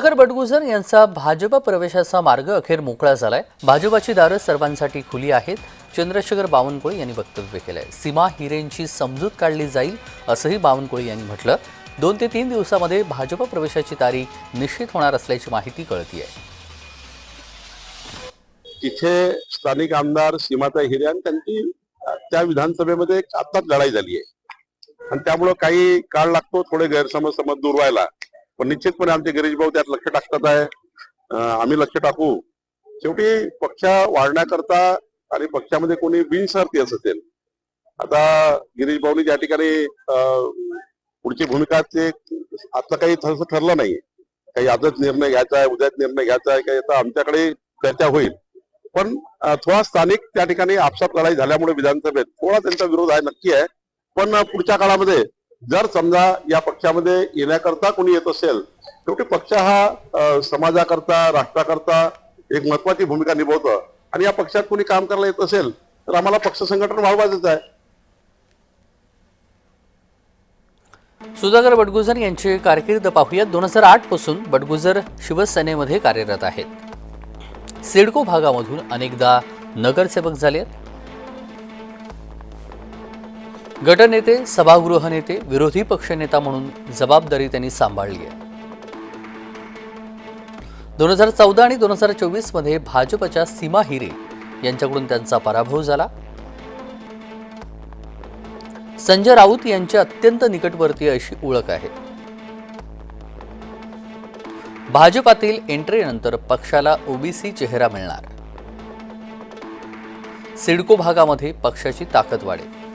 सुधाकर बडगुजर यांचा भाजप प्रवेशाचा मार्ग अखेर मोकळा झालाय. भाजपाची दारं सर्वांसाठी खुली आहेत. चंद्रशेखर बावनकुळे यांनी वक्तव्य केलंय. सीमा हिरेंची समजूत काढली जाईल असंही बावनकुळे यांनी म्हटलं. दोन ते तीन दिवसामध्ये भाजप प्रवेशाची तारीख निश्चित होणार असल्याची माहिती कळतीये. तिथे स्थानिक आमदार सीमाता हिरे आणि त्यांची त्या विधानसभेमध्ये आत्ताच लढाई झाली आहे आणि त्यामुळं काही काळ लागतो थोडे गैरसमज समज दूर व्हायला. पण निश्चितपणे आमचे गिरीश भाऊ त्यात लक्ष टाकतात आहे. आम्ही लक्ष टाकू. शेवटी पक्ष वाढण्याकरता आणि पक्षामध्ये कोणी बिनशर्ती असेल आता गिरीश भाऊनी ज्या ठिकाणी पुढची भूमिका ते आता काही तसं ठरलं नाही. काही आजच निर्णय घ्यायचा आहे उद्याच निर्णय घ्यायचा आहे काही आता आमच्याकडे चर्चा होईल. पण थोडा स्थानिक त्या ठिकाणी आपसात लढाई झाल्यामुळे विधानसभेत थोडा त्यांचा विरोध आहे नक्की आहे. पण पुढच्या काळामध्ये जर समजा या पक्षामध्ये येण्याकरता कोणी येत असेल शेवटी पक्ष हा समाजाकरता राष्ट्राकरता एक महत्वाची भूमिका निभवतं. आणि या पक्षात कोणी काम करायला येत असेल तर आम्हाला पक्ष संघटन वाढवायचंच आहे. सुधाकर बडगुजर यांची कारकीर्द पाहूयात. दोन हजार आठपासून बडगुजर शिवसेनेमध्ये कार्यरत आहेत. सिडको भागामधून अनेकदा नगरसेवक झाले गटनेते सभागृह नेते विरोधी पक्षनेता म्हणून जबाबदारी त्यांनी सांभाळली आहे. दोन हजार चौदा आणि दोन हजार चोवीसमध्ये भाजपच्या सीमा हिरे यांच्याकडून त्यांचा पराभव झाला. संजय राऊत यांची अत्यंत निकटवर्तीय अशी ओळख आहे. भाजपातील एंट्रीनंतर पक्षाला ओबीसी चेहरा मिळणार. सिडको भागामध्ये पक्षाची ताकद वाढेल.